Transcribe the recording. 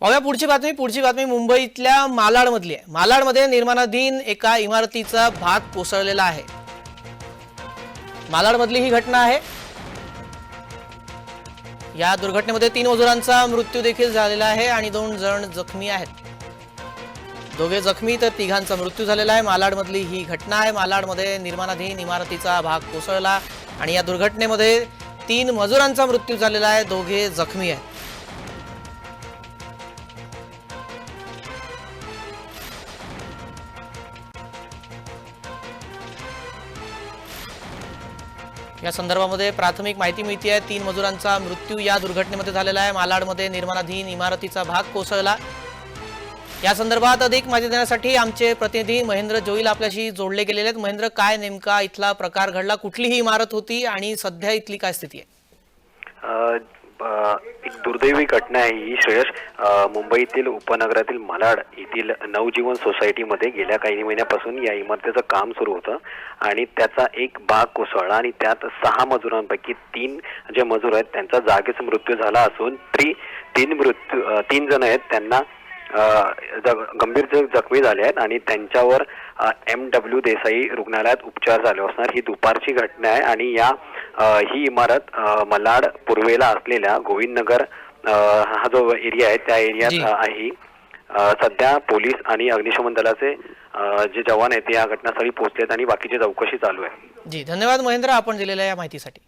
पाहूया पुढची बातमी. पुढची बातमी मुंबईतल्या मालाडमधली आहे. मालाडमध्ये निर्माणाधीन एका इमारतीचा भाग कोसळलेला आहे. मालाडमधली ही घटना आहे. या दुर्घटनेमध्ये तीन मजुरांचा मृत्यू देखील झालेला आहे आणि दोन जण जखमी आहेत. दोघे जखमी तर तिघांचा मृत्यू झालेला आहे. मालाडमधली ही घटना आहे. मालाडमध्ये निर्माणाधीन इमारतीचा भाग कोसळला आणि या दुर्घटनेमध्ये तीन मजुरांचा मृत्यू झालेला आहे. दोघे जखमी आहेत. या संदर्भामध्ये प्राथमिक माहिती मिळते आहे. तीन मजुरांचा मृत्यू या दुर्घटनेमध्ये झालेला आहे. मालाडमध्ये निर्माणाधीन इमारतीचा भाग कोसळला. या संदर्भात अधिक माहिती देण्यासाठी आमचे प्रतिनिधी महेंद्र जोईल आपल्याशी जोडले गेलेले आहेत. महेंद्र काय नेमका इथला प्रकार घडला? कुठली ही इमारत होती आणि सध्या इथली काय स्थिती आहे? एक दुर्दैवी घटना आहे ही श्रेयस. मुंबईतील उपनगरातील मलाड येथील नवजीवन सोसायटीमध्ये गेल्या काही महिन्यापासून या इमारतीचं काम सुरू होतं आणि त्याचा एक भाग कोसळला आणि त्यात सहा मजुरांपैकी तीन जे मजूर आहेत त्यांचा जागीच मृत्यू झाला असून त्री तीन मृत्यू तीन जण आहेत त्यांना गंभीर जखमी झाले आहेत आणि त्यांच्यावर एम डब्ल्यू देसाई रुग्णालयात उपचार झाले असणार. ही दुपारची घटना आहे आणि या ही इमारत मलाड पूर्वेला असलेल्या गोविंदनगर हा जो एरिया आहे त्या एरियात आहे. सध्या पोलीस आणि अग्निशमन दलाचे जे जवान आहेत ते या घटनास्थळी पोहोचलेत आणि बाकीची चौकशी चालू आहे. जी धन्यवाद महेंद्र आपण दिलेल्या या माहितीसाठी.